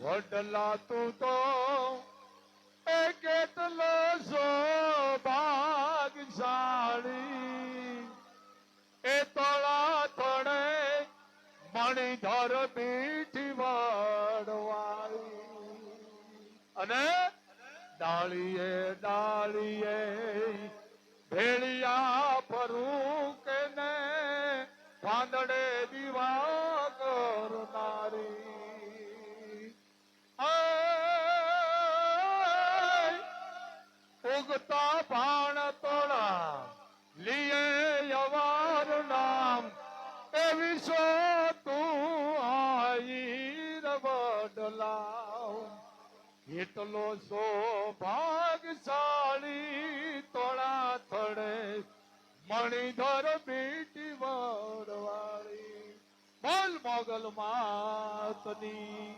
વડલા તું તો એ કેટલો જાણી એ તળા તણે મણિધર પીઠી વડવાળી અને ડાળીએ ડાળીએ ભેળિયા કે ને પાંદડે દીવા વડલાવ એટલો સૌભાગશાળી તોડા થડે મણિધર બેટી વડવાળી બોલ મોગલ માતની.